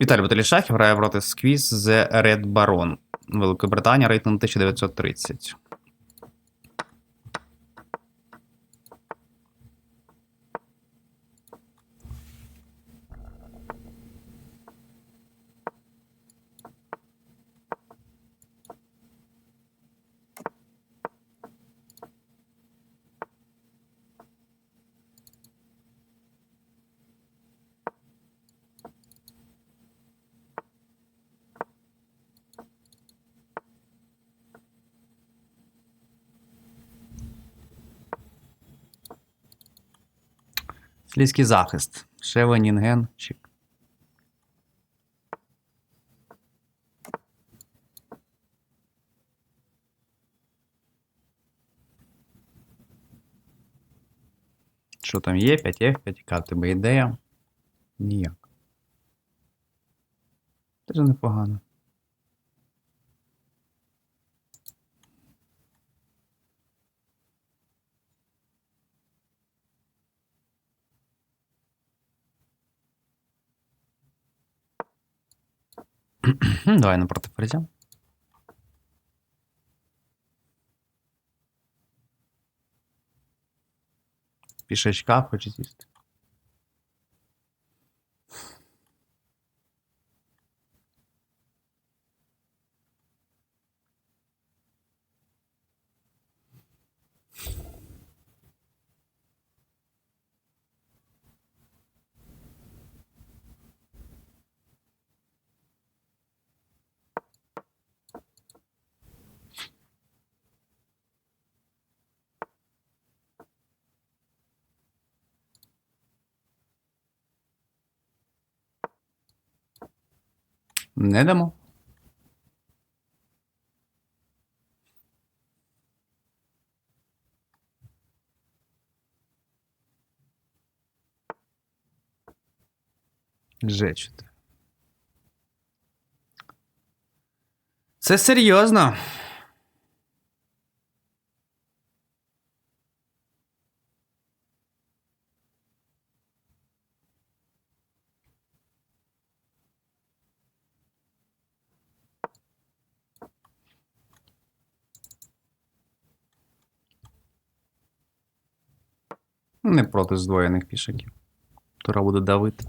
Віталій Баталішахів грає проти Сквіз The Red Baron. Великобританія, рейтинг 1930. Слідський захист. Шевенінген. Що там є? 5F, 5 яка тебе ідея? Ніяк. Теж непогано. Хм, Давай напроти ферзя. Пішачка хоче з'їсти. Не дамо. Ж4. Це серйозно. Не проти здвоєних пішаків. Тура буде давити.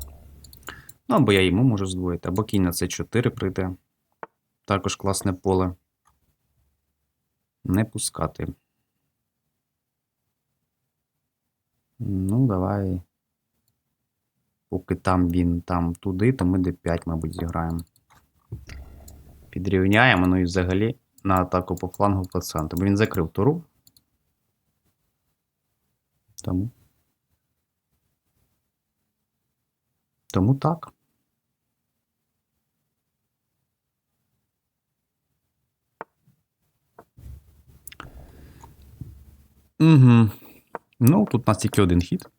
Ну, або я йому можу здвоїти, або кінь на С4 прийде. Також класне поле. Не пускати. Ну, давай. Поки там він там туди, то ми d5, мабуть, зіграємо. Підрівняємо, ну і взагалі на атаку по флангу по. Бо він закрив туру. Тому. Тому так. Угу. Ну, тут у нас тільки один хід.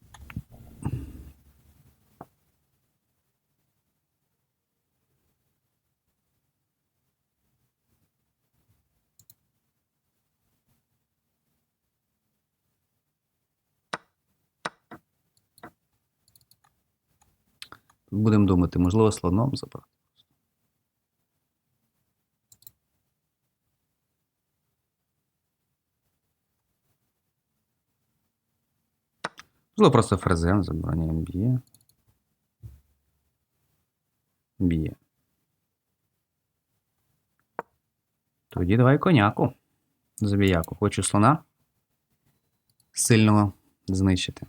Будемо думати, можливо, слоном забрати. Можливо, просто фрезен забороняємо б'є. Б'є. Тоді давай коняку. Забіяку. Хочу слона сильного знищити.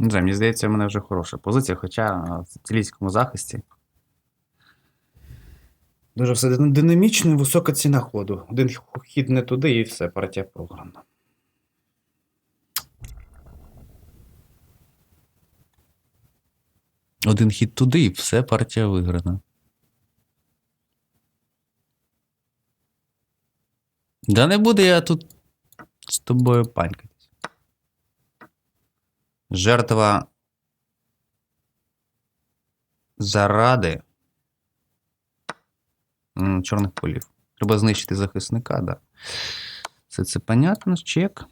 Не знаю, мені здається, в мене вже хороша позиція, хоча в цилійському захисті. Дуже все дин- динамічно і висока ціна ходу. Один хід не туди і все, партія програна. Один хід туди і все, партія виграна. Да не буду я тут з тобою панькатись. Жертва заради чорних полів. Треба знищити захисника, да. Це це понятно, чек.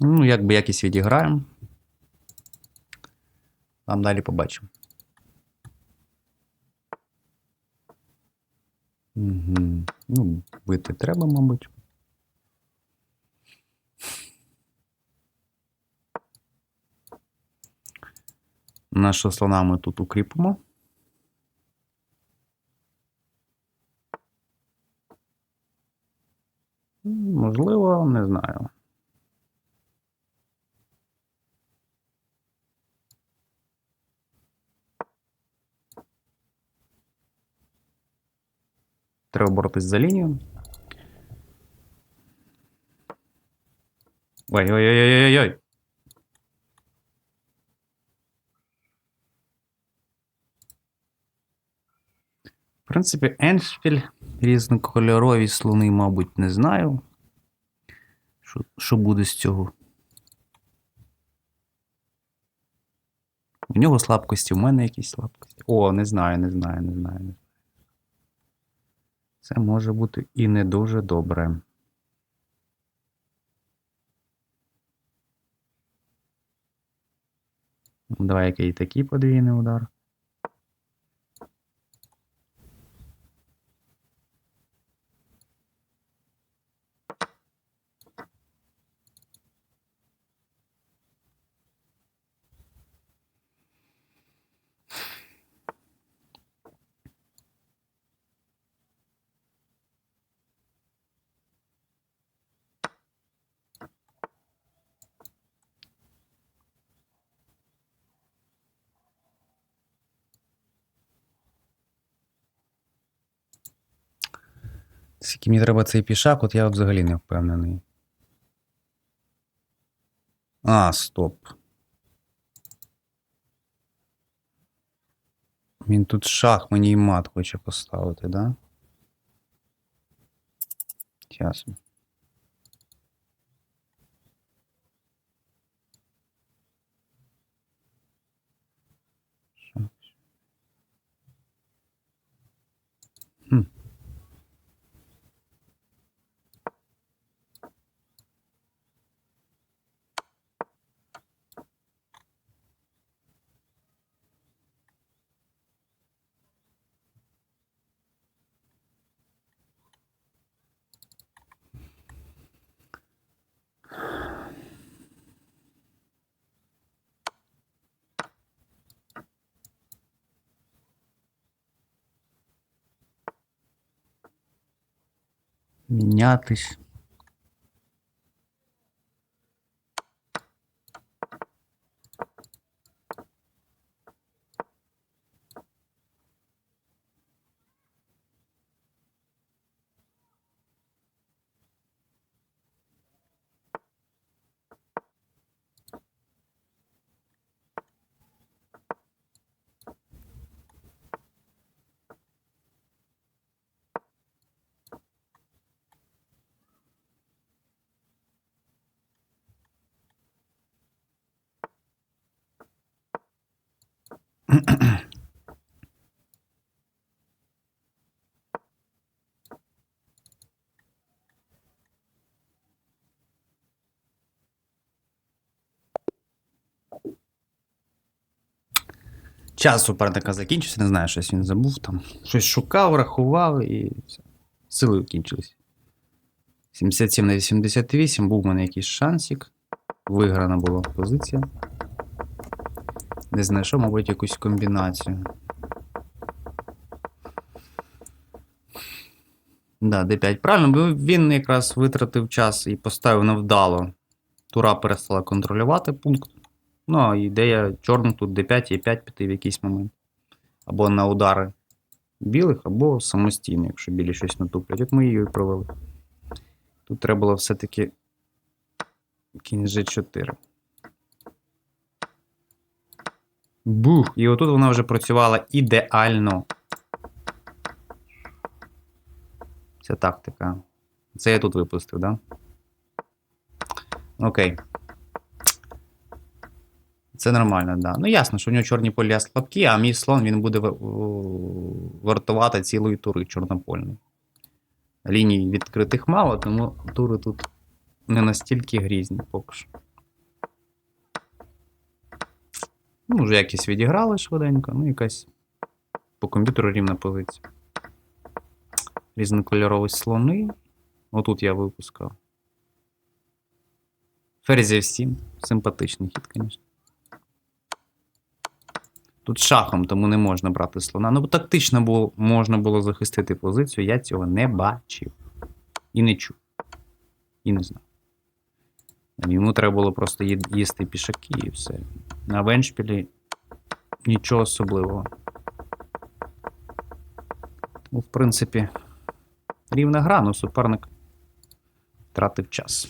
Ну, якби якісь відіграємо. Там далі побачимо. Угу. Ну, бити треба, мабуть. Нашого слона ми тут укріпимо. Можливо, не знаю. Треба боротись за лінію. Ой-ой-ой-ой-ой-ой. Принципі, Еншпіль, різнокольорові слони, мабуть, не знаю. Що, що буде з цього? У нього слабкості, у мене якісь слабкості. О, не знаю, не знаю, не знаю. не знаю. Це може бути і не дуже добре. Давай який такий подвійний удар. Скільки мені треба цей пішак, от я взагалі не впевнений. А, стоп. Він тут шах мені і мат хоче поставити, да? Ясно. Мінятись. Час суперника закінчився, не знаю, щось він забув там. Щось шукав, рахував і все. Сили кінчились. 77 на 88, був у мене якийсь шансик. Виграна була позиція. Не знайшов, мабуть, якусь комбінацію. Да, D5. Правильно, бо він якраз витратив час і поставив невдало. Тура перестала контролювати пункт. Ну, а ідея чорних тут D5 і 5 піти в якийсь момент. Або на удари білих, або самостійно, якщо білі щось натуплять. Як ми її провели. Тут треба було все-таки кінь G4. Бух! І отут вона вже працювала ідеально. Ця тактика. Це я тут випустив, так? Да? Окей. Це нормально, так. Да. Ну ясно, що в нього чорні поля слабкі, а мій слон він буде вартувати цілої тури чорнопольної. Ліній відкритих мало, тому тури тут не настільки грізні поки що. Ну, вже якісь відіграли швиденько, ну якась по комп'ютеру рівна позиція. Різнокольорові слони. Отут я випускав. Ферзь 7 Симпатичний хід, звісно. Тут шахом, тому не можна брати слона. Ну, тактично було, можна було захистити позицію, я цього не бачив. І не чув. І не знав. Йому треба було просто їсти пішаки і все. На веншпілі нічого особливого. Ну, в принципі, рівна гра, але суперник втратив час.